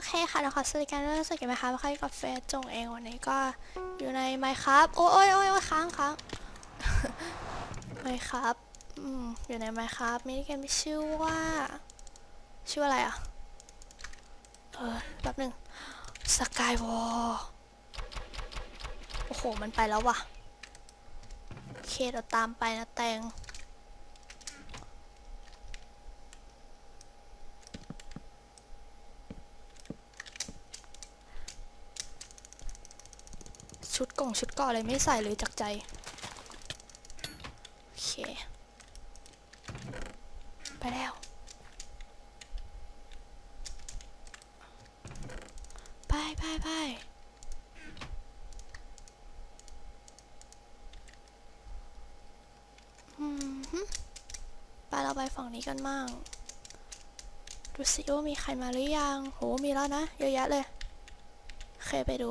อสวัสดีการด้วยสวัสดีไหมคะใครกาแฟจงเองวันนี้ก็อยู่ในไมค์ครับโอ้ยโอ้ยโอ้ยค้างค้างไมค์ครับอืมอยู่ในไมค์ครับมินิเกมชื่อว่า ชื่ออะไรอะเออแป๊บหนึ่งสกายวอลโอ้โห มันไปแล้วว่ะ โอเค เดี๋ยวตามไปนะแตง ชุดกล่องชุดเก่ออะไรไม่ใส่เลยจากใจ โอเค ไปแล้ว ไปไปไปไปเราไปฝั่งนี้กันมั่งดูสิว่ามีใครมาหรือยัง โห มีแล้วนะ เยอะแยะเลย โอเค ไปดู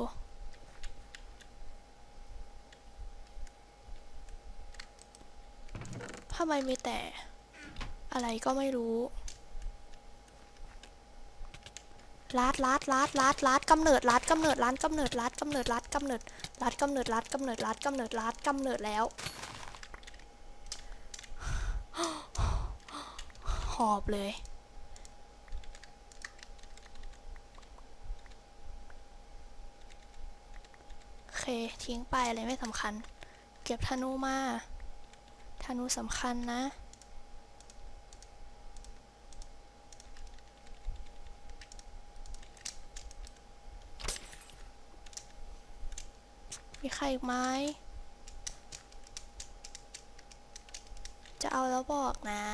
ำไมมีแต่ อะไรก็ไม่รู้ลัดลัดลัดลัดลัดกำเนิดลัดกำเนิดร้านกำเนิดลัดกำเนิดลัดกำเนิดลัดกำเนิดลัดกำเนิดลัดกำเนิดลัดกำเนิดแล้ว หอบเลยโอเคทิ้งไปอะไรไม่สำคัญ เก็บธนูมา นูสำคัญนะ มีใครอีกไหมจะเอาแล้วบอกนะ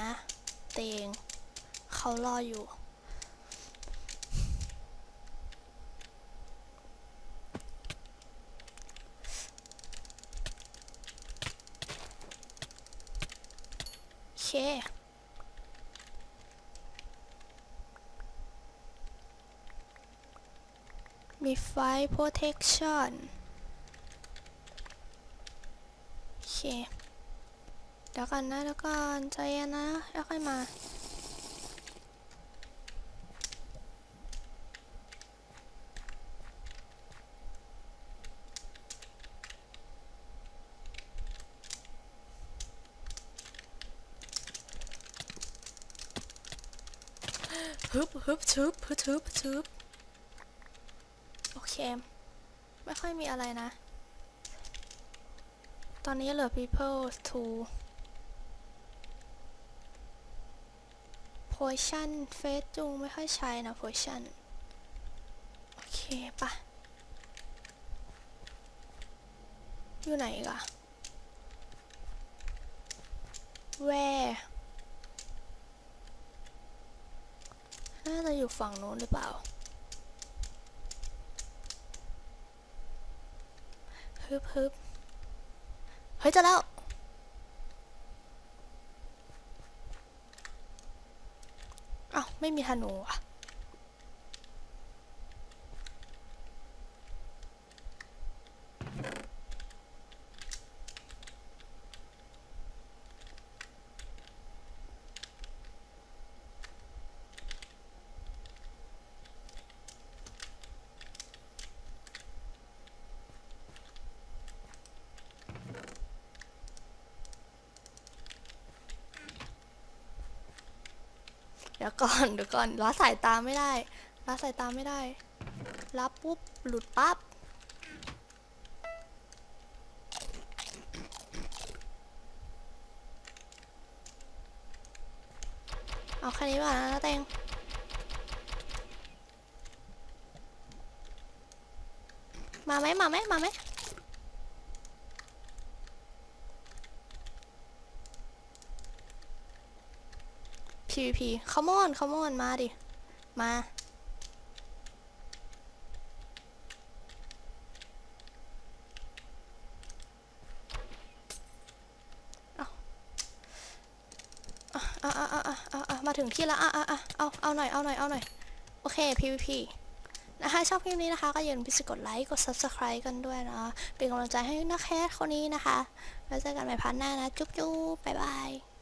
เตง เขารออยู่ เค มีไฟ protection โอเค เดี๋ยวกันนะเดี๋ยวกันใจเย็นนะแล้วค่อยมา ฮึบฮึบชึบฮึบชึบชึบโอเค ไม่ค่อยมีอะไรนะ ตอนนี้เหลือ people to potion เฟสจุงไม่ค่อยใช้นะ potion โอเคปะอยู่ไหนกะ where น่าจะอยู่ฝั่งโน้นหรือเปล่าฮึบฮึบเฮ้ยเจะแล้ว อ้าว ไม่มีธนูอะ เดี๋ยวก่อนเดี๋ยวก่อนละสายตาไม่ได้ละสายตาไม่ได้ รับปุ๊บหลุดปั๊บเอาแค่นี้ก่อนนะนะเตงมาไหมมาไหมมาไหม PVP come on come on มาดิมาเอาเอาเอาเอาเอาเอาเอามาถึงที่แล้วอะอะอะเอาเอาหน่อย เอาหน่อย เอาหน่อย โอเค PVP นะคะชอบคลิปนี้นะคะก็อย่าลืมพิมพ์กดไลค์ กด subscribe กันด้วยนะ เป็นกำลังใจให้นักแคสคนนี้นะคะ แล้วเจอกันใหม่พันหน้านะ จุ๊บจุ๊บบ๊ายบาย